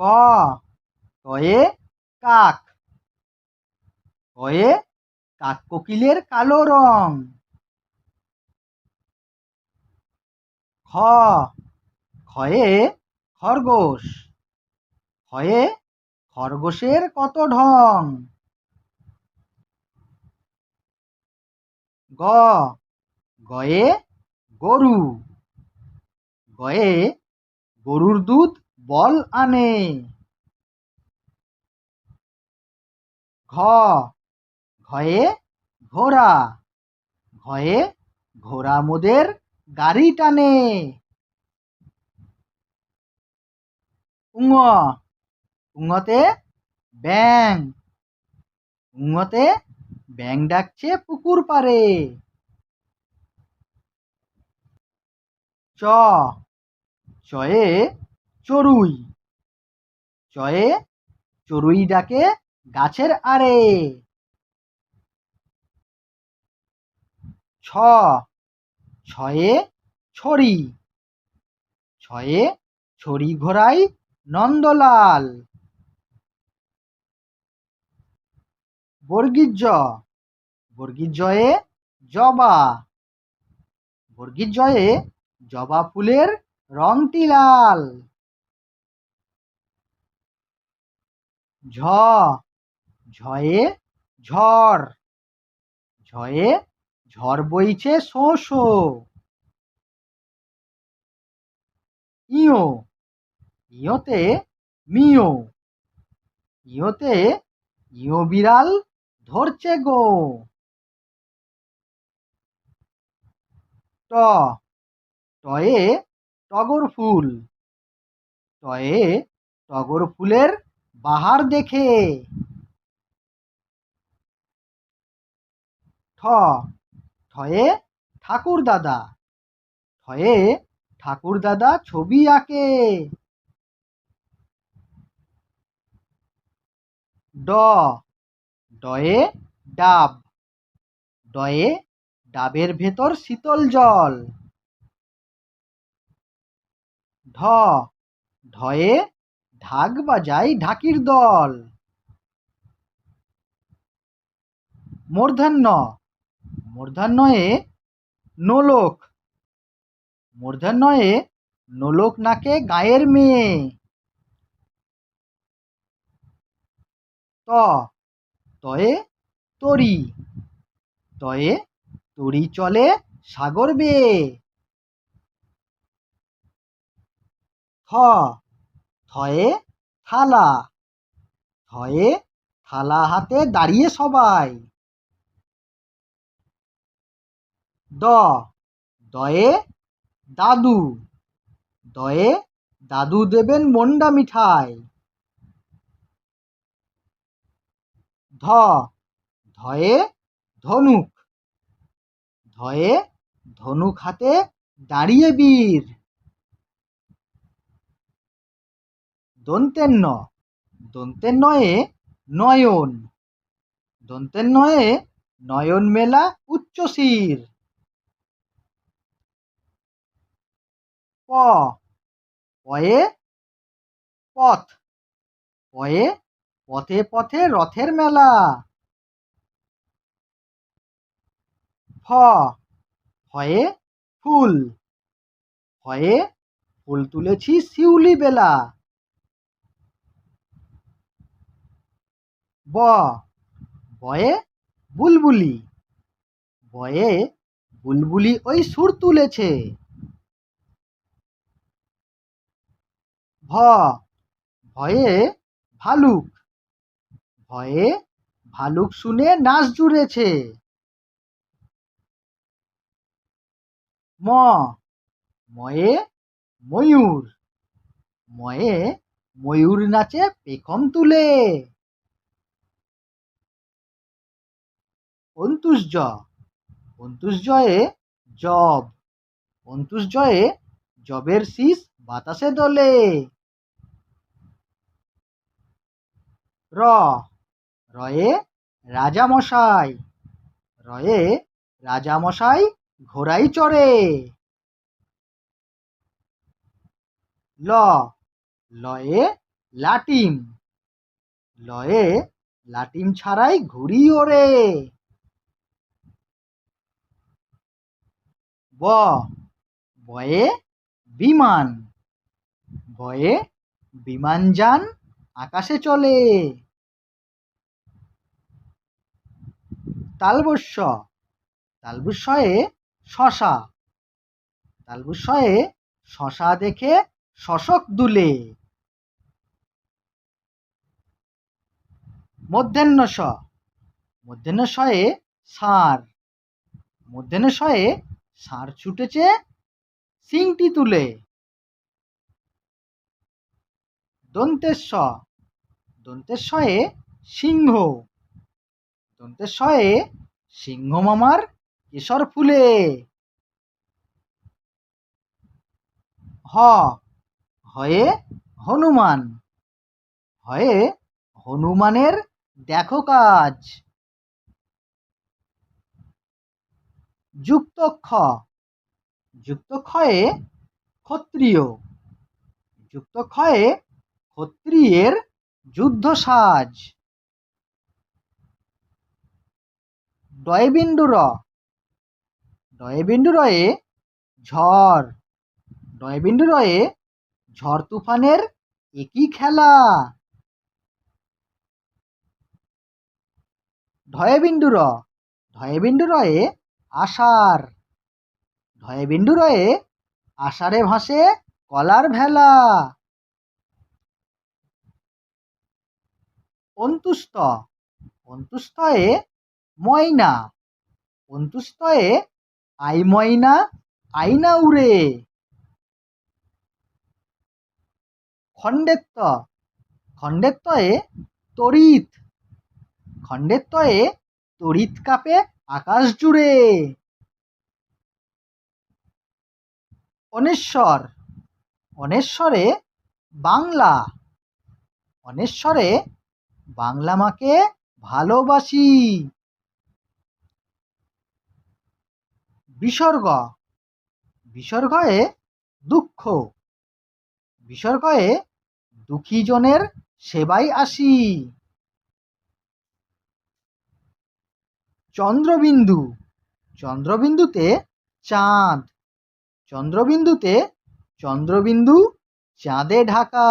ক। কয়ে কাক। কয়ে কাক কোকিলের কালো রং। খ। খয়ে খরগোশ। খয়ে খরগোশের কত ঢং। গ। গয়ে গরু। গয়ে গরুর দুধ বল আনে। ঘ, ঘয়ে ঘোড়া। ঘয়ে ঘোড়া মোদের গাড়ি টানে। উঙ, উঙতে ব্যাং। উঙতে ব্যাং ডাকছে পুকুর পারে চ, চয়ে চড়ুই। চয়ে চড়ুই ডাকে গাছের আড়ে। ছ, ছয়ে ছড়ি। ছয়ে ছড়ি ঘোড়াই নন্দলাল। বর্গীর জ বর্গীর জয়ে জবা। বর্গীর জয়ে জবা ফুলের রংটি লাল। ঝ, ঝয়ে ঝড় ঝয়ে ঝড় বইছে শো শো ইয়ো, ইয়োতে মিও ইয়োতে ইয়ো বিড়াল ধরছে গো। ট, টয়ে টগর ফুল, টয়ে টগর ফুলের বাহার দেখে। ঠ, ঠয়ে ঠাকুর দাদা। ঠয়ে ঠাকুর দাদা ছবি আঁকে। ড, ডয়ে ডাব। ডয়ে ডাবের ভেতর শীতল জল। ঢ, ঢয়ে ঢাক বাজায় ঢাকির দল। মূর্ধন্য, মূর্ধন্যয়ে নোলক মূর্ধন্যয়ে নোলক নাকে গায়ের মেয়ে। ত, তয়ে তরি তয়ে তরি চলে সাগর বেয়ে। থ থয়ে থালা থয়ে থালা হাতে দাঁড়িয়ে সবাই। দ, দয়ে দাদু দয়ে দাদু দেবেন মন্ডা মিঠাই। ধ, ধয়ে ধনুক ধয়ে ধনুক হাতে দাঁড়িয়ে বীর। দন্তের নয়ে নয়ন। দন্তের নয়ে নয়ন মেলা উচ্চশির। প। পয়ে পথ। পয়ে পথে পথে রথের মেলা। ফ। ফয়ে ফুল। ফয়ে ফুল তুলেছি শিউলি বেলা। ব। বয়ে বুলবুলি। বয়ে বুলবুলি ওই সুর তুলেছে। ভ। ভয়ে ভালুক। ভয়ে ভালুক শুনে নাচ জুড়েছে। ম। ময়ে ময়ূর। ময়ে ময়ূর নাচে পেখম তুলে। অন্তুষ অন্তুষজয়ে জব। অন্তুষজয়ে জবের শীষ বাতাসে দোলে। র। রয়ে রাজামশাই। রয়ে রাজামশাই ঘোড়াই চড়ে। ল। লয়ে লাটিম। লয়ে লাটিম ছাড়াই ঘুড়ি ওড়ে। ব, বয়ে বিমান। বয়ে বিমান যান, আকাশে চলে। তালবস্য, তালবস্যয়ে শশা। তালবস্যয়ে শশা দেখে শশক দুলে। মধ্যাহ্ন স মধ্যাহ্ন শয়ে ষাঁড় মধ্যাহ্ন শয়ে ষাঁড় ছুটেছে সিংটি তুলে। দন্তেশ্ব দন্তেশ্বয়ে সিংহ। দন্তেশ্বয়ে সিংহ মামার কেশর ফুলে। হ, হয়ে হনুমান। হয়ে হনুমানের দেখো কাজ। যুক্তক্ষ যুক্তক্ষয়ে ক্ষত্রিয়। যুক্তক্ষয়ে ক্ষত্রিয়ের যুদ্ধ সাজ ডয়বিন্দুর ডয়বিন্দুরয়ে ঝড়। ডয়বিন্দুরয়ে ঝড় তুফানের একই খেলা। ঢয়বিন্দুর ঢয়বিন্দুরয়ে আষাঢ়। ঢয়বিন্দুরয়ে আষাঢ়ে ভাসে কলার ভেলা। অন্তুস্থ। অন্তুস্থয়ে ময়না। অন্তুস্থয়ে আই ময়না আইনা উড়ে। খণ্ডেত্ব খণ্ডেত্বয়ে তড়িৎ। খণ্ডেত্বয়ে তড়িৎ কাপে আকাশ জুড়ে। অনেশ্বর, অনেশ্বরে বাংলা অনেশ্বরে বাংলা মাকে ভালোবাসি। বিসর্গ, বিসর্গয়ে দুঃখ, বিসর্গয়ে দুঃখীজনের সেবাই আসি। চন্দ্রবিন্দু। চন্দ্রবিন্দুতে চাঁদ। চন্দ্রবিন্দুতে চন্দ্রবিন্দু চাঁদে ঢাকা।